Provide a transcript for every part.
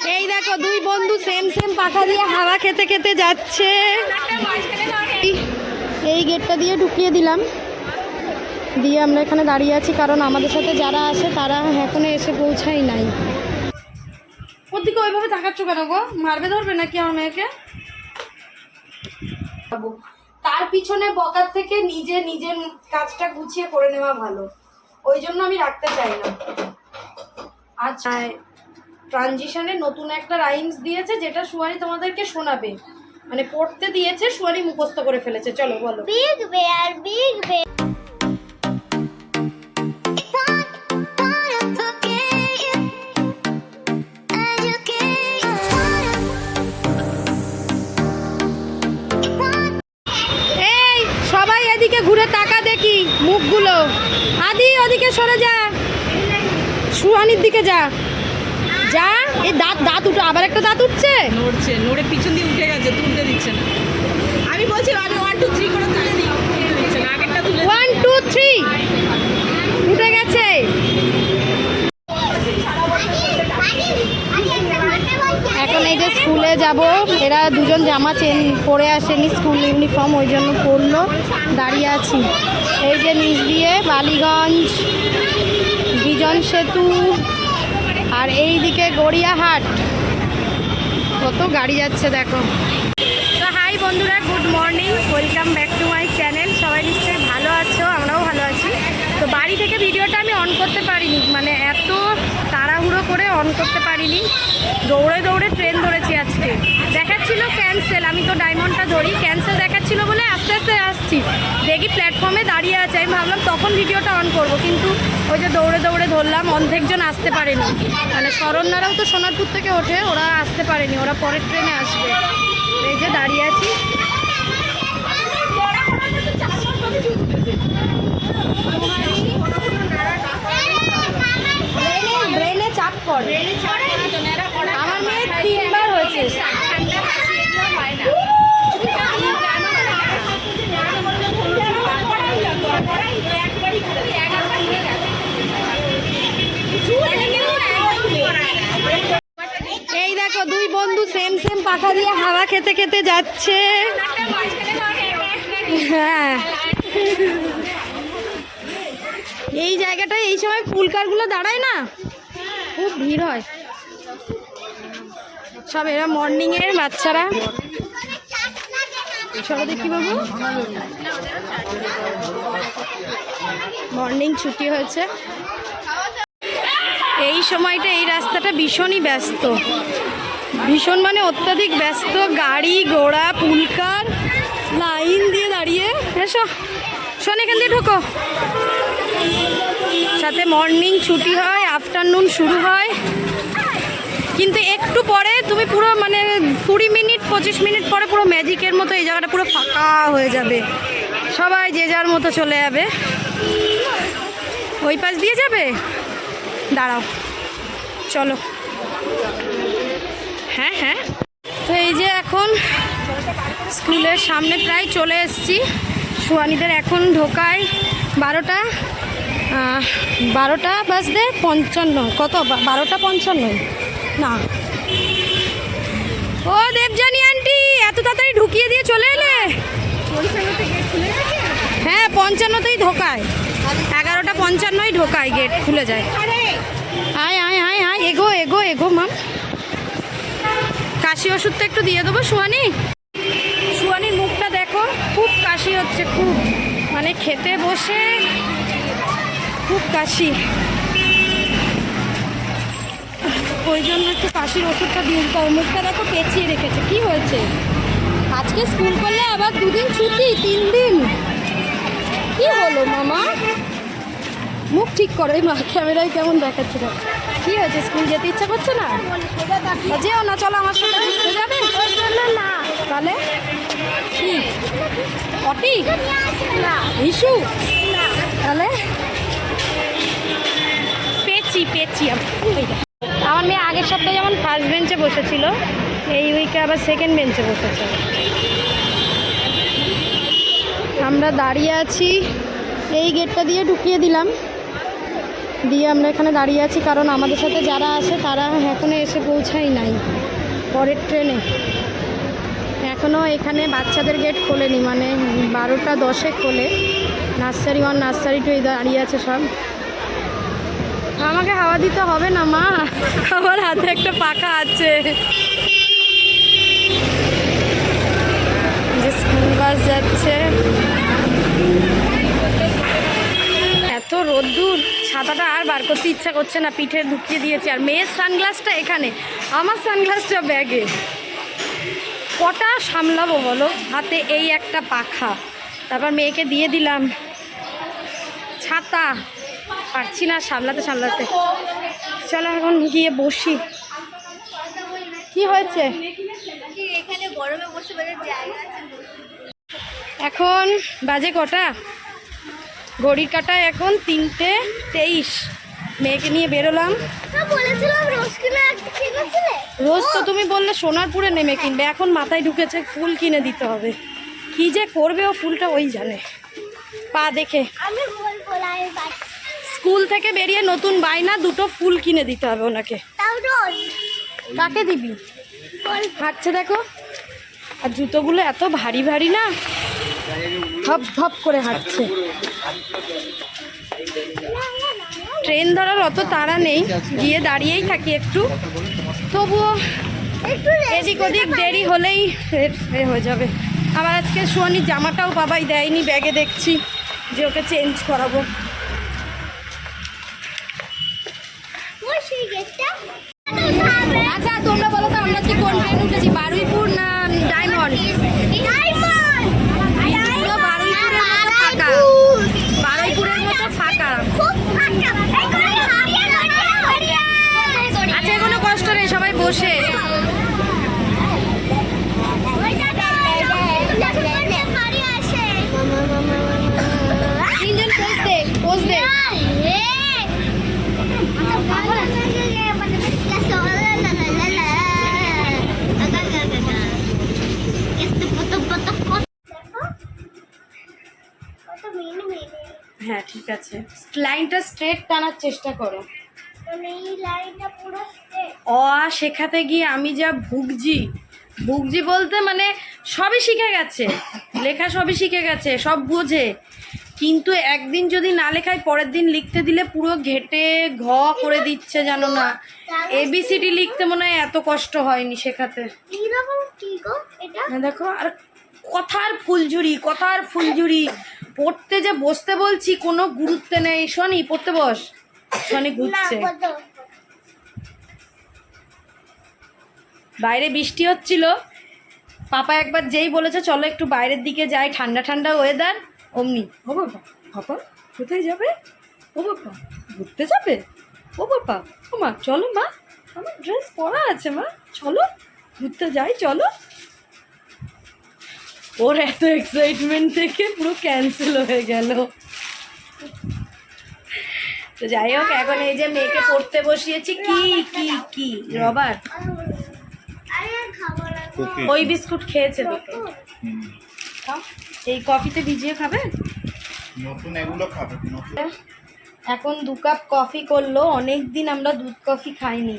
এই দেখো দুই বন্ধু সেম সেম পাখা দিয়ে হাওয়া খেতে খেতে যাচ্ছে। এই- গেটটা দিয়ে ঢুকিয়ে দিলাম। দিয়ে আমরা এখানে দাঁড়িয়ে আছি কারণ আমাদের সাথে যারা আসে তারা এখনও এসে পৌঁছাই নাই। ওর দিকে ওইভাবে তাকাচ্ছ কেন গো? মারবে ধরবে নাকি আমার মেয়েকে? তার পিছনে বকার থেকে নিজে নিজের কাজটা গুছিয়ে করে নেওয়া ভালো। ওই জন্য আমি রাখতে চাই না। আচ্ছা ট্রানজিশনে নতুন একটা রাইমস দিয়েছে যেটা সুয়ারি তোমাদেরকে শোনাবে। মানে পড়তে দিয়েছে সুয়ারি মুখস্থ করে ফেলেছে। চলো বলো। Bear, big bear. এই সবাই এদিকে ঘুরে তাকা দেখি মুখগুলো। আদি ওদিকে সরে যা। সুহানির দিকে যা। যা এই দাঁত দাঁত উঠে আবার একটা দাঁত উঠছে? নড়ছে নড়ে পিছন দিয়ে উঠে গেছে তুলতে দিচ্ছে না। আমি বলছি আমি ওয়ান টু থ্রি করে তুলে দিই। ওয়ান টু থ্রি উঠে গেছে। এখন এই যে স্কুলে যাব এরা দুজন জামা চেন পরে আসেনি স্কুল ইউনিফর্ম ওই জন্য পরলো দাঁড়িয়ে আছি। এই যে নিচ দিয়ে বালিগঞ্জ বিজন সেতু আর এই দিকে গড়িয়াহাট। কত গাড়ি যাচ্ছে দেখো। তো হাই বন্ধুরা, good morning, welcome back to my channel. সবাই নিশ্চয়ই ভালো আছো, আমরাও ভালো আছি। তো বাড়ি থেকে ভিডিওটা আমি অন করতে পারিনি মানে এত করে অন করতে পারিনি। দৌড়ে দৌড়ে ট্রেন ধরেছি আজকে। দেখাচ্ছিল ক্যান্সেল আমি তো ডায়মন্ডটা ধরি। ক্যান্সেল দেখাচ্ছিল বলে আস্তে আস্তে আসছি। দেখি প্ল্যাটফর্মে দাঁড়িয়ে আছে। আমি ভাবলাম তখন ভিডিওটা অন করব, কিন্তু ওই যে দৌড়ে দৌড়ে ধরলাম অর্ধেকজন আসতে পারেনি। মানে শরণ্যারাও তো সোনারপুর থেকে ওঠে, ওরা আসতে পারেনি, ওরা পরের ট্রেনে আসবে। এই যে দাঁড়িয়ে আছি ব্রেনে চাপ পড়ে আমার মেয়ে তিনবার হয়েছে এই দেখো দুই বন্ধু সেম সেম পাখা দিয়ে হাওয়া খেতে খেতে যাচ্ছে। হ্যাঁ। এই জায়গাটায় এই সময় ফুলকারগুলো দাঁড়ায় না? খুব ভিড় হয়। সব এরা মর্নিং এর বাচ্চারা। চলো দেখি বাবু। মর্নিং ছুটি হয়েছে। এই সময়টা এই রাস্তাটা ভীষণই ব্যস্ত। ভীষণ মানে অত্যাধিক ব্যস্ত, গাড়ি, ঘোড়া, পুলকার, লাইন দিয়ে দাঁড়িয়ে। এসো, শোন এখান দিয়ে ঢোকো। সাথে মর্নিং ছুটি হয়, আফটারনুন শুরু হয়। কিন্তু একটু পরে তুমি পুরো মানে কুড়ি মিনিট, পঁচিশ মিনিট পরে পুরো ম্যাজিকের মতো এই জায়গাটা পুরো ফাঁকা হয়ে যাবে। সবাই যে যার মতো চলে যাবে। ওই পাশ দিয়ে যাবে? দাঁড়াও, চলো। হ্যাঁ হ্যাঁ। তো এই যে এখন স্কুলের সামনে প্রায় চলে এসেছি। সুয়ানিদের এখন ঢোকায় বারোটা বারোটা বাজতে পঞ্চান্ন। কত? বারোটা পঞ্চান্ন? না। ও দেবজানি আন্টি, এত তাড়াতাড়ি ঢুকিয়ে দিয়ে চলে এলে? হ্যাঁ পঞ্চান্নতেই ঢোকায়। এগারোটা পঞ্চান্নই ঢোকায় গেট খুলে যায়। আয় আয় আয় আয়, এগো এগো এগো মাম কাশি ওষুধটা একটু দিয়ে দেবো সুয়ানি সুয়ানির মুখটা দেখো, খুব কাশি হচ্ছে, খুব। মানে খেতে বসে খুব কাশি। ওই জন্য একটু কাশির ওষুধটা দিয়ে দিতে হবে মুখটা দেখো পেঁচিয়ে রেখেছে। কি হয়েছে? আজকে স্কুল করলে আবার দুদিন ছুটি, তিন দিন। কি হলো, মামা? মুখ ঠিক করো, এই মা ক্যামেরায় কেমন দেখাচ্ছে কি হয়েছে? স্কুল যেতে ইচ্ছা করছে না? যেও না চলো আমার সাথে ঘুরতে যাবে? না। তাহলে? কি? অটি ইস্যু তাহলে? পেয়েছি পেয়েছি আমি। আমার মেয়ে আগের সপ্তাহে যেমন ফার্স্ট বেঞ্চে বসেছিল এই উইকে আবার সেকেন্ড বেঞ্চে বসেছে। আমরা দাঁড়িয়ে আছি এই গেটটা দিয়ে ঢুকিয়ে দিলাম। দিয়ে আমরা এখানে দাঁড়িয়ে আছি, কারণ আমাদের সাথে যারা আছে তারা এখনও এসে পৌঁছাই নাই পরের ট্রেনে। এখনও এখানে বাচ্চাদের গেট খোলেনি মানে বারোটা দশে খোলে। নার্সারি ওয়ান, নার্সারি টু দাঁড়িয়ে আছে সব। আমাকে হাওয়া দিতে হবে না, মা। আমার হাতে একটা পাখা আছে। ছাতাটা আর বার করতে ইচ্ছা করছে না পিঠে ঢুকিয়ে দিয়েছি। আর মেয়ের সানগ্লাসটা এখানে আমার সানগ্লাসটা ব্যাগে। কটা সামলাবো বলো? হাতে এই একটা পাখা। তারপর মেয়েকে দিয়ে দিলাম। ছাতা। পারছি না সামলাতে সামলাতে। চলো এখন গিয়ে বসি। কি হয়েছে? এখানে বাজে কটা? ঘড়ির কাটায় এখন তিনটে তেইশ। মেয়েকে নিয়ে বেরোলাম। হ্যাঁ রোজ তো তুমি বললে সোনারপুরে নেমে কিনবে এখন মাথায় ঢুকেছে ফুল কিনে দিতে হবে। কি যে করবে ও ফুলটা ওই জানে। পা দেখে। স্কুল থেকে বেরিয়ে নতুন বায়না দুটো ফুল কিনে দিতে হবে ওনাকে। কাকে দিবি? হাঁটছে দেখো। আর জুতোগুলো এত ভারী ভারী না ধপ ধপ করে হাঁটছে। ট্রেন ধরার অত তাড়া নেই গিয়ে দাঁড়িয়েই থাকি একটু। তবুও একটু এদিক ওদিক দেরি হলেই হয়ে যাবে। আবার আজকে সোয়ানির জামাটাও বাবাই দেয়নি ব্যাগে দেখছি যে ওকে চেঞ্জ করাবো। আচ্ছা তোমরা বলো তো আমরা কি কোন ট্রেন উঠেছি? বারুইপুর না ডায়মন্ড আছে। লাইনটা স্ট্রেট টানার চেষ্টা করো। অ আ শেখাতে গিয়ে আমি যা ভুগছি ভুগজি বলতে মানে সবই শিখে গেছে লেখা সবই শিখে গেছে সব বোঝে। কিন্তু একদিন যদি না লেখায় পরের দিন লিখতে দিলে পুরো ঘেটে ঘ করে দিচ্ছে জানো না। এবিসিডি লিখতে মনে হয় এত কষ্ট হয়নি শেখাতে। হ্যাঁ দেখো আর কথার ফুলঝুরি কথার ফুলঝুরি। পড়তে যে বসতে বলছি কোনো গুরুত্ব নেই। শনি পড়তে বস। শনি ঘুরছে। বাইরে বৃষ্টি হচ্ছিল। পাপা একবার যেই বলেছে চলো একটু বাইরের দিকে যাই। ঠান্ডা ঠান্ডা ওয়েদার অমনি। ও বাবা পাপা কোথায় যাবে? ও বাবা ঘুরতে যাবে? ও বাবা ও মা চলো মা। আমার ড্রেস পরা আছে মা। চলো ঘুরতে যাই চলো। ওর এত এক্সাইটমেন্ট থেকে পুরো ক্যান্সেল হয়ে গেল। তো যাই হোক এখন এই যে মেয়েকে পড়তে বসিয়েছি কি কি কি? রবার? ওই বিস্কুট খেয়েছে দুটো এই কফিতে ভিজিয়ে খাবে? নতুন এগুলো খাবে এখন দু কাপ কফি করল অনেক দিন আমরা দুধ কফি খাইনি।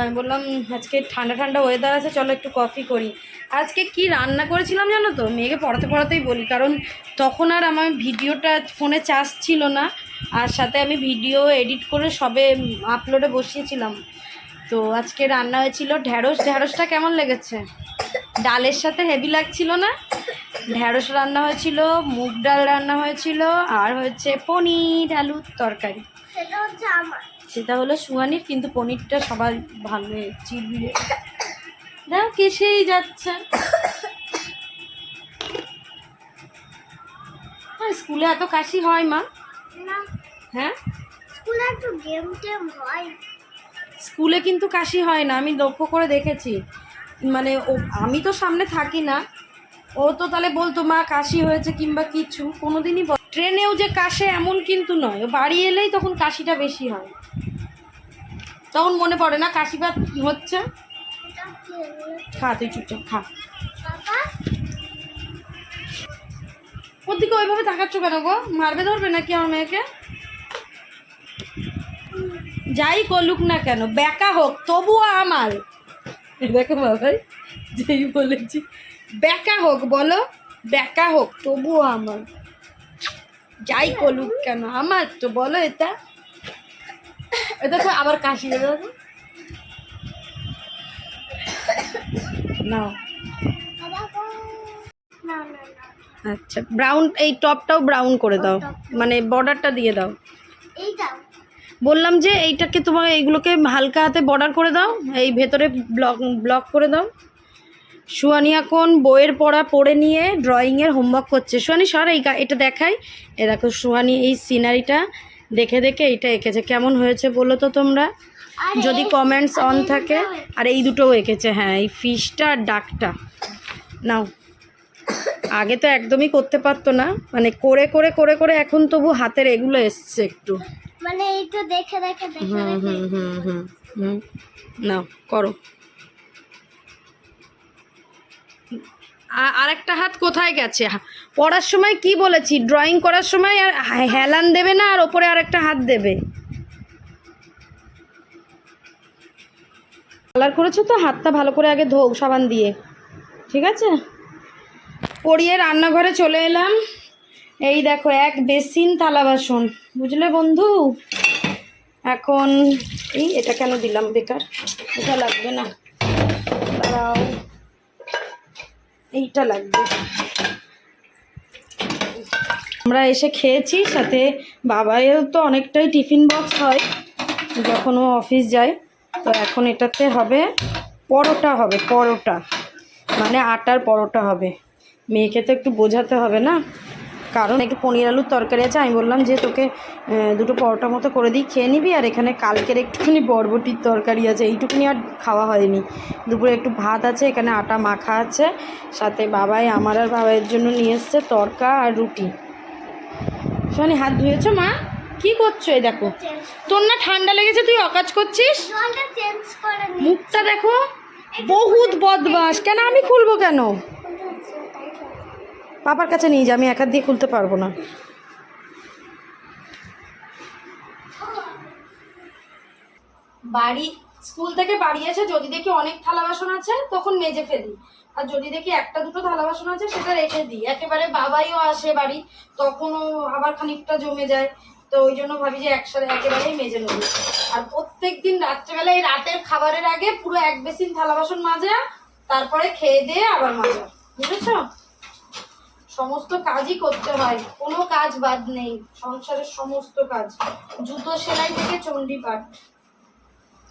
আমি বললাম আজকে ঠান্ডা ঠান্ডা ওয়েদার আছে চলো একটু কফি করি। আজকে কি রান্না করেছিলাম জানো তো? মেয়েকে পড়াতে পড়াতেই বলি কারণ তখন আর আমার ভিডিওটা ফোনে চার্জ ছিল না আর সাথে আমি ভিডিও এডিট করে সবে আপলোডে বসিয়েছিলাম। তো আজকে রান্না হয়েছিল ঢ্যাঁড়স। ঢ্যাঁড়সটা কেমন লেগেছে? ডালের সাথে হেভি লাগছিল না? ঢ্যাঁড়স রান্না হয়েছিল মুগ ডাল রান্না হয়েছিল আর হচ্ছে পনির আলুর তরকারি। সেটা হচ্ছে সেটা হলো সুহানির কিন্তু পনিরটা সবাই ভালো চিরবিরে দেখো কেসেই যাচ্ছে। স্কুলে এত কাশি হয় মা? না। হ্যাঁ? স্কুলে একটু গেম টেম হয়। স্কুলে কিন্তু কাশি হয় না আমি লক্ষ্য করে দেখেছি। মানে ও আমি তো সামনে থাকি না। ও তো তাহলে বলতো মা কাশি হয়েছে কিংবা কিছু। কোনোদিনই বল- ট্রেনেও যে কাশে এমন কিন্তু নয়। ও বাড়ি এলেই তখন কাশিটা বেশি হয়। তখন মনে পড়ে না কাশি হচ্ছে? খা, তুই চুপচাপ খা। ওর দিকে ওইভাবে তাকাচ্ছ কেন গো? মারবে ধরবে নাকি আমার মেয়েকে? যাই করলুক না কেন, ব্যাকা হোক, তবুও আমার। দেখো বাবাই, যেই বলেছি, ব্যাকা হোক, বলো, ব্যাকা হোক, তবুও আমার। যাই করলুক কেন, আমার তো বলো এটা। এটা দেখো আবার কাশি দেখো নাও। আচ্ছা ব্রাউন এই টপটাও ব্রাউন করে দাও। মানে বর্ডারটা দিয়ে দাও। বললাম যে এইটাকে তোমার এইগুলোকে হালকা হাতে বর্ডার করে দাও। এই ভেতরে ব্লক ব্লক করে দাও। সুয়ানি এখন বইয়ের পড়া পড়ে নিয়ে ড্রয়িংয়ের হোমওয়ার্ক করছে। সুয়ানি সর এই এটা দেখাই। এ দেখো সুহানি এই সিনারিটা দেখে দেখে এইটা এঁকেছে। কেমন হয়েছে বলো তো তোমরা? যদি কমেন্টস অন থাকে আর এই দুটোও এঁকেছে হ্যাঁ এই ফিশটা আর ডাকটা। নাও। আগে তো একদমই করতে পারতো না মানে করে করে করে করে এখন তবু হাতের এগুলো এসছে একটু। মানে এই তো দেখে দেখে দেখে হুম হুম হুম হুম হুম। নাও করো। আ- আরেকটা হাত কোথায় গেছে? পড়ার সময় কি বলেছি? ড্রয়িং করার সময় আর হেলান দেবে না আর ওপরে আরেকটা হাত দেবে? কালার করেছ তো, হাতটা ভালো করে আগে ধোও সাবান দিয়ে। ঠিক আছে? পড়িয়ে রান্নাঘরে চলে এলাম। এই দেখো, এক বেসিন থালা বাসন। বুঝলে বন্ধু? এখন এই এটা কেন দিলাম বেকার? এটা লাগবে না। দাঁড়াও। এইটা লাগবে। আমরা এসে খেয়েছি, সাথে বাবারও তো অনেকটাই টিফিন বক্স হয়, যখন ও অফিস যায়। তো এখন এটাতে হবে পরোটা হবে, পরোটা। মানে আটার পরোটা হবে। মেয়েকে তো একটু বোঝাতে হবে না। কারণ একটু পনির আলুর তরকারি আছে, আমি বললাম যে তোকে দুটো পরোটা মতো করে দিই, খেয়ে নিবি, আর এখানে কালকের একটুখানি বরবটির তরকারি আছে, এইটুকুনি আর খাওয়া হয়নি। দুপুরে একটু ভাত আছে, এখানে আটা মাখা আছে, সাথে বাবাই, আমার আর বাবাইয়ের জন্য নিয়ে এসছে তরকা আর রুটি। শোনি হাত ধুয়েছো মা? কি করছ এই দেখো? তোর না ঠান্ডা লেগেছে তুই অকাজ করছিস? মুখটা দেখো বহুত বদমাস কেন আমি খুলবো কেন? পাপার কাছে নিয়ে যা আমি একা দিয়ে খুলতে পারব না। বাড়ি স্কুল থেকে বাড়ি এসে যদি দেখি অনেক থালা বাসন আছে তখন মেজে ফেলি। আর যদি দেখি একটা দুটো থালা বাসন আছে সেটা রেখে দিই। একেবারে বাবাইও আসে বাড়ি তখনও আবার খানিকটা জমে যায়। তো ওই জন্য ভাবি যে একসাথে একেবারেই মেজে নেব। আর প্রত্যেক দিন রাত্রেবেলায় রাতের খাবারের আগে পুরো এক বেসিন থালা বাসন মাজা, তারপরে খেয়ে দিয়ে আবার মাজা। বুঝেছ? সমস্ত কাজই করতে হয়। কোনো কাজ বাদ নেই। সংসারের সমস্ত কাজ। জুতো সেলাই থেকে চণ্ডী পাঠ।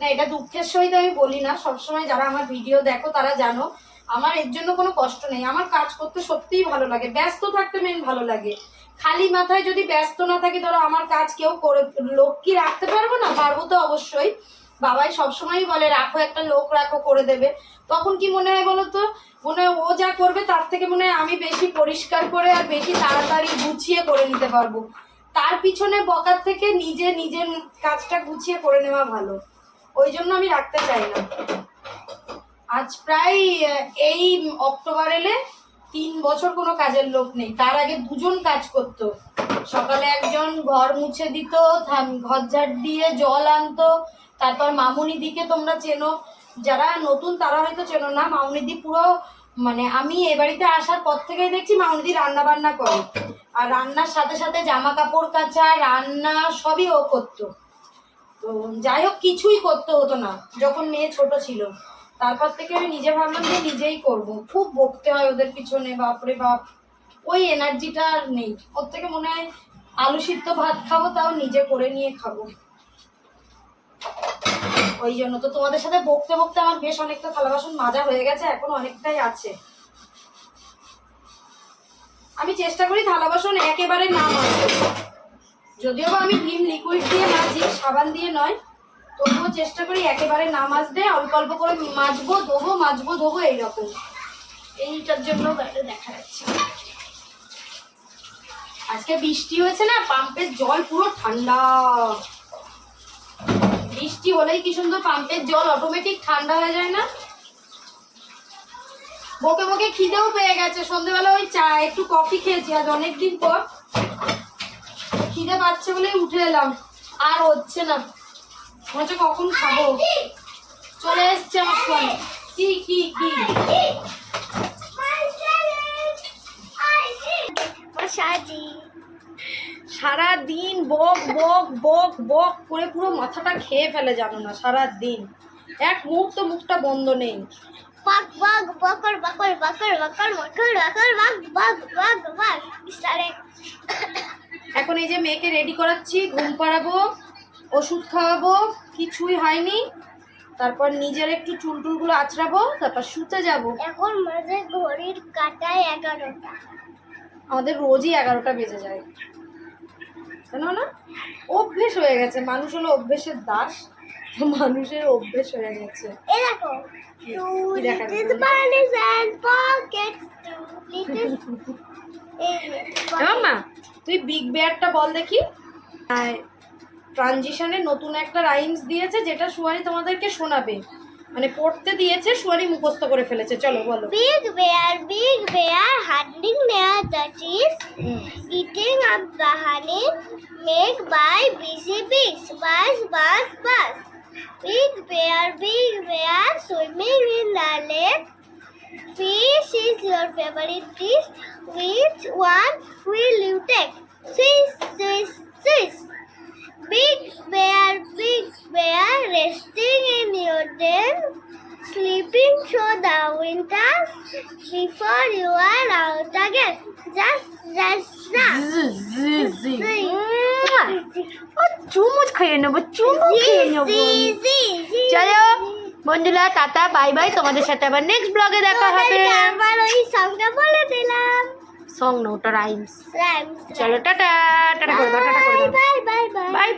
না, এটা দুঃখের সহিত আমি বলি না। সবসময় যারা আমার ভিডিও দেখো, তারা জানো, আমার এর জন্য কোনো কষ্ট নেই। আমার কাজ করতে সত্যিই ভালো লাগে। ব্যস্ত থাকতে মেন ভালো লাগে। খালি মাথায় যদি ব্যস্ত না থাকি, ধরো আমার কাজ কেউ করে, লোক কি রাখতে পারব না? পারব তো অবশ্যই। বাবাই সবসময়ই বলে, রাখো, একটা লোক রাখো, করে দেবে। তখন কি মনে হয় বলো তো? মনে হয় ও যা করবে, তার থেকে মনে হয় আমি বেশি পরিষ্কার করে আর বেশি তাড়াতাড়ি গুছিয়ে করে নিতে পারব। তার পিছনে বকার থেকে নিজে, নিজের কাজটা গুছিয়ে করে নেওয়া ভালো। ওই জন্য আমি রাখতে চাই না। আজ প্রায় এই অক্টোবর এলে তিন বছর কোনো কাজের লোক নেই। তার আগে দুজন কাজ করত। সকালে একজন ঘর মুছে দিত ঘর ঝাড় দিয়ে জল আনতো। তারপর মামুনি দিকে তোমরা চেনো। যারা নতুন তারা হয়তো চেনো না, মামুনি দি পুরো মানে আমি এ বাড়িতে আসার পর থেকেই দেখছি মামুনিদি রান্না বান্না করে। আর রান্নার সাথে সাথে জামা কাপড় কাচা, রান্না সবই ও করতো। তো যাই হোক, কিছুই করতে হতো না, যখন মেয়ে ছোট ছিল। তারপর থেকে আমি নিজে ভাবলাম যে নিজেই করব। খুব বকতে হয় ওদের পিছনে বাপরে বাপ। ওই এনার্জিটা আর নেই। ওর থেকে মনে হয় আলু সিদ্ধ ভাত খাব, তাও নিজে করে নিয়ে খাব। ওই জন্য তো তোমাদের সাথে বকতে বকতে আমার বেশ অনেকটা থালা বাসন মাজা হয়ে গেছে, এখন অনেকটাই আছে। আমি চেষ্টা করি থালা বাসন একেবারে না মাজতে। যদিও বা আমি ভিম লিকুইড দিয়ে মাজি, সাবান দিয়ে নয় তবুও চেষ্টা করি একেবারে না মাজতে অল্প অল্প করে মাজবো, ধোবো মাজবো, ধোবো, এইরকম। এইটার জন্য দেখা যাচ্ছে। আজকে বৃষ্টি হয়েছে না পাম্পের জল পুরো ঠান্ডা। বৃষ্টি হলেই কি সুন্দর পাম্পের জল অটোমেটিক ঠান্ডা হয়ে যায় না? বকে বকে খিদেও পেয়ে গেছে। সন্ধ্যেবেলা ওই চা, একটু কফি খেয়েছি আজ অনেকদিন পর। খিদে পাচ্ছে বলে উঠে এলাম। আর হচ্ছে না। বলছে কখন খাব? চলে এসছে আমার ফোন কি কি কি? সারা দিন বক বক বক বক করে পুরো মাথাটা খেয়ে ফেলে জানো না সারা দিন এক মুহূর্ত মুখটা বন্ধ নেই। বাগ বাগ বকর বকর বকর বকর বকর বকর বাগ বাগ বাগ স্টারে এখন এই যে মেয়েকে রেডি করাচ্ছি ঘুম পাড়াবো। ওষুধ খাওয়াবো কিছুই হয়নি। তারপর নিজের একটু চুল টুলগুলো আঁচড়াবো তারপর শুতে যাব। এখন মাঝে ঘড়ির কাটায় এগারোটা। আমাদের রোজই এগারোটা বেজে যায়। জানো না? অভ্যেস হয়ে গেছে। মানুষ হলো অভ্যেসের দাস। মানুষের অভ্যেস হয়ে গেছে। মা তুই বিগ বেয়ারটা বল দেখি। ট্রানজিশনে নতুন একটা রাইমস দিয়েছে যেটা সুয়ারি তোমাদেরকে শোনাবে। মানে পড়তে দিয়েছে সুয়ারি মুখস্থ করে ফেলেছে। চলো বলো। Big bear big bear hunting bear the cheese eating up the honey make by busy bees buzz buzz buzz big bear big bear swimming in the lake fish is your favourite dish which one will you take fish fish fish বন্ধুরা tata bye bye. তোমাদের সাথে আবার next ব্লগে দেখা হবে। আবার ওই সংটা বলে দিলাম। সং নোটা রাইমস চলো টাটা টাটা করে দাও টাটা করে দাও। Bye bye bye. বাই